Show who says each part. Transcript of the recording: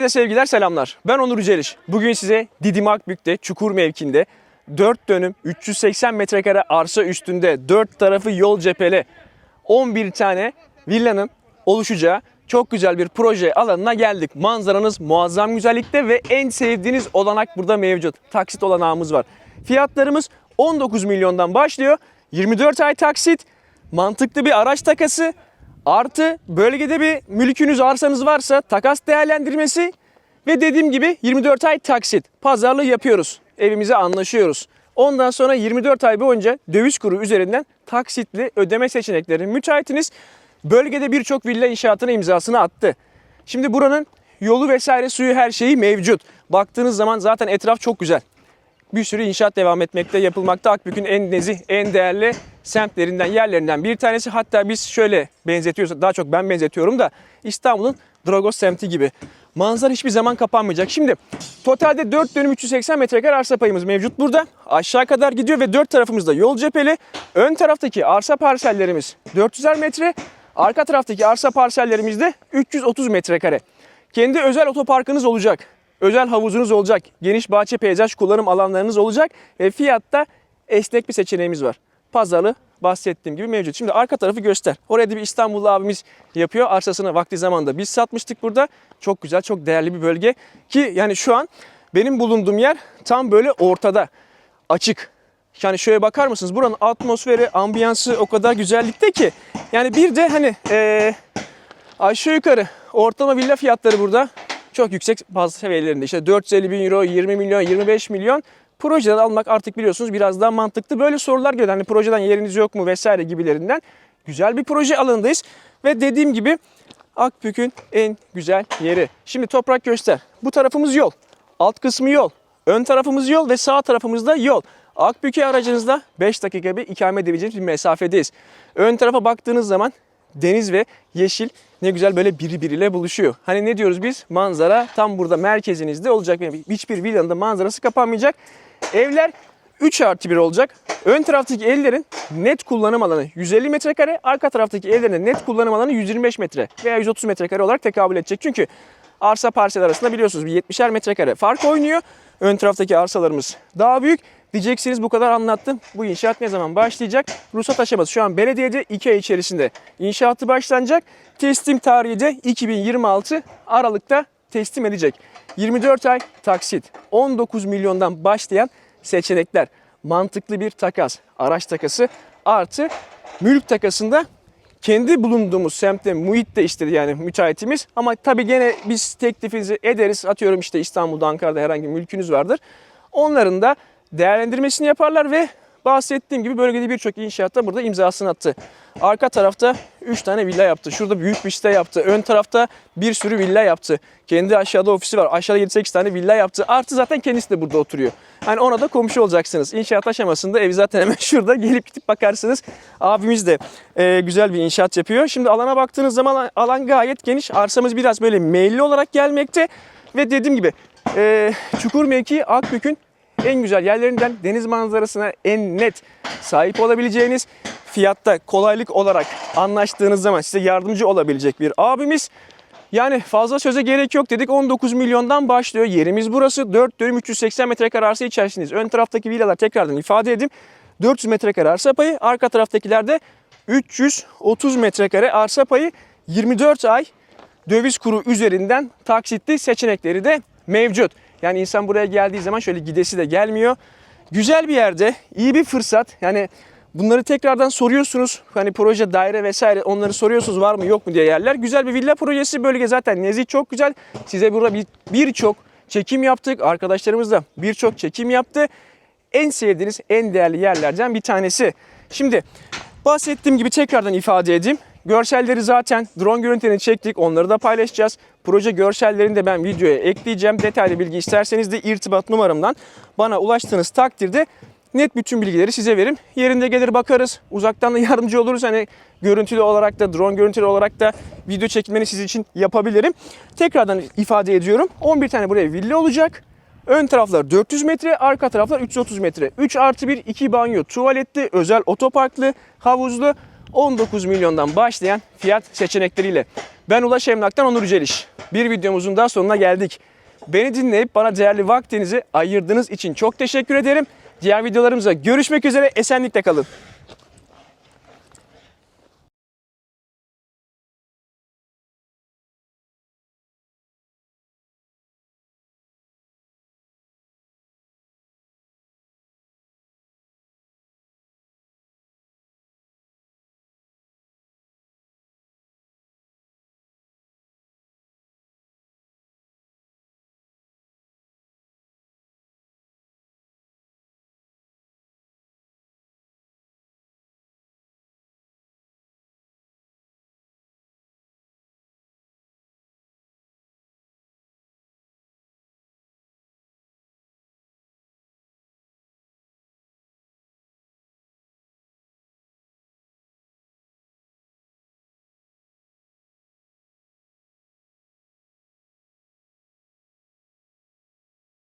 Speaker 1: Herkese sevgiler selamlar. Ben Onur Yüceliş. Bugün size Didim Akbük'te Çukur mevkinde 4 dönüm 380 metrekare arsa üstünde 4 tarafı yol cepheli 11 tane villanın oluşacağı çok güzel bir proje alanına geldik. Manzaranız muazzam güzellikte ve en sevdiğiniz olanak burada mevcut. Taksit olanağımız var. Fiyatlarımız 19 milyondan başlıyor. 24 ay taksit, mantıklı bir araç takası, Artı bölgede bir mülkünüz arsanız varsa takas değerlendirmesi ve dediğim gibi 24 ay taksit. Pazarlığı yapıyoruz. Evimize anlaşıyoruz. Ondan sonra 24 ay boyunca döviz kuru üzerinden taksitli ödeme seçenekleri müteahhitiniz bölgede birçok villa inşaatına imzasını attı. Şimdi buranın yolu vesaire suyu her şeyi mevcut. Baktığınız zaman zaten etraf çok güzel bir sürü inşaat devam etmekte, yapılmakta. Akbük'ün en nezih, en değerli semtlerinden, yerlerinden bir tanesi. Hatta biz şöyle benzetiyoruz, daha çok ben benzetiyorum da İstanbul'un Dragos semti gibi. Manzara hiçbir zaman kapanmayacak. Şimdi totalde 4 dönüm 380 metrekare arsa payımız mevcut burada. Aşağı kadar gidiyor ve dört tarafımızda yol cepheli. Ön taraftaki arsa parsellerimiz 400'er metre. Arka taraftaki arsa parsellerimiz de 330 metrekare. Kendi özel otoparkınız olacak. Özel havuzunuz olacak. Geniş bahçe peyzaj kullanım alanlarınız olacak. Ve fiyatta esnek bir seçeneğimiz var. Pazarlı bahsettiğim gibi mevcut. Şimdi arka tarafı göster. Oraya da bir İstanbullu abimiz yapıyor. Arsasını vakti zamanda biz satmıştık burada. Çok güzel, çok değerli bir bölge. Ki yani şu an benim bulunduğum yer tam böyle ortada. Açık. Yani şöyle bakar mısınız? Buranın atmosferi, ambiyansı o kadar güzellikte ki. Yani bir de hani eee aşağı yukarı ortalama villa fiyatları burada çok yüksek bazı seviyelerinde. İşte 450 bin euro, 20 milyon, 25 milyon projeden almak artık biliyorsunuz biraz daha mantıklı. Böyle sorular geliyor. Hani projeden yeriniz yok mu vesaire gibilerinden. Güzel bir proje alanındayız. Ve dediğim gibi Akbük'ün en güzel yeri. Şimdi toprak göster. Bu tarafımız yol. Alt kısmı yol. Ön tarafımız yol ve sağ tarafımızda yol. Akbük'e aracınızda 5 dakika bir ikamet edebileceğiniz bir mesafedeyiz. Ön tarafa baktığınız zaman deniz ve yeşil ne güzel böyle birbiriyle buluşuyor. Hani ne diyoruz biz? Manzara tam burada merkezinizde olacak. Yani hiçbir villanın da manzarası kapanmayacak. Evler 3 artı 1 olacak. Ön taraftaki evlerin net kullanım alanı 150 metrekare, arka taraftaki evlerin net kullanım alanı 125 metre veya 130 metrekare olarak tekabül edecek. Çünkü arsa parsel arasında biliyorsunuz bir 70'er metrekare fark oynuyor. Ön taraftaki arsalarımız daha büyük. Diyeceksiniz bu kadar anlattım. Bu inşaat ne zaman başlayacak? Ruhsat aşaması şu an belediyede 2 ay içerisinde inşaatı başlanacak. Teslim tarihi de 2026 Aralık'ta teslim edecek. 24 ay taksit, 19 milyondan başlayan seçenekler, mantıklı bir takas, araç takası artı mülk takasında kendi bulunduğumuz semtte, muhitte istedi yani müteahhitimiz. Ama tabii gene biz teklifinizi ederiz. Atıyorum işte İstanbul'da, Ankara'da herhangi bir mülkünüz vardır. Onların da değerlendirmesini yaparlar ve bahsettiğim gibi bölgede birçok inşaatta burada imzasını attı. Arka tarafta 3 tane villa yaptı. Şurada büyük bir site yaptı. Ön tarafta bir sürü villa yaptı. Kendi aşağıda ofisi var. Aşağıda 7-8 tane villa yaptı. Artı zaten kendisi de burada oturuyor. Hani ona da komşu olacaksınız. İnşaat aşamasında ev zaten hemen şurada. Gelip gidip bakarsınız. Abimiz de e, güzel bir inşaat yapıyor. Şimdi alana baktığınız zaman alan gayet geniş. Arsamız biraz böyle meyilli olarak gelmekte. Ve dediğim gibi e, Çukur mevki Akbük'ün en güzel yerlerinden deniz manzarasına en net sahip olabileceğiniz fiyatta kolaylık olarak anlaştığınız zaman size yardımcı olabilecek bir abimiz. Yani fazla söze gerek yok dedik 19 milyondan başlıyor. Yerimiz burası 4 dönüm 380 metrekare arsa içerisindeyiz. Ön taraftaki villalar tekrardan ifade edeyim. 400 metrekare arsa payı arka taraftakilerde 330 metrekare arsa payı 24 ay döviz kuru üzerinden taksitli seçenekleri de mevcut. Yani insan buraya geldiği zaman şöyle gidesi de gelmiyor. Güzel bir yerde, iyi bir fırsat. Yani bunları tekrardan soruyorsunuz. Hani proje, daire vesaire onları soruyorsunuz var mı yok mu diye yerler. Güzel bir villa projesi bölge zaten nezih çok güzel. Size burada bir- birçok çekim yaptık. Arkadaşlarımız da birçok çekim yaptı. En sevdiğiniz, en değerli yerlerden bir tanesi. Şimdi bahsettiğim gibi tekrardan ifade edeyim. Görselleri zaten drone görüntülerini çektik. Onları da paylaşacağız. Proje görsellerini de ben videoya ekleyeceğim. Detaylı bilgi isterseniz de irtibat numaramdan bana ulaştığınız takdirde net bütün bilgileri size veririm. Yerinde gelir bakarız. Uzaktan da yardımcı oluruz. Hani görüntülü olarak da drone görüntülü olarak da video çekimini sizin için yapabilirim. Tekrardan ifade ediyorum. 11 tane buraya villa olacak. Ön taraflar 400 metre, arka taraflar 330 metre. 3 artı 1, 2 banyo, tuvaletli, özel otoparklı, havuzlu. 19 milyondan başlayan fiyat seçenekleriyle. Ben Ulaş Emlak'tan Onur Yüceliş. Bir videomuzun daha sonuna geldik. Beni dinleyip bana değerli vaktinizi ayırdığınız için çok teşekkür ederim. Diğer videolarımıza görüşmek üzere. Esenlikle kalın.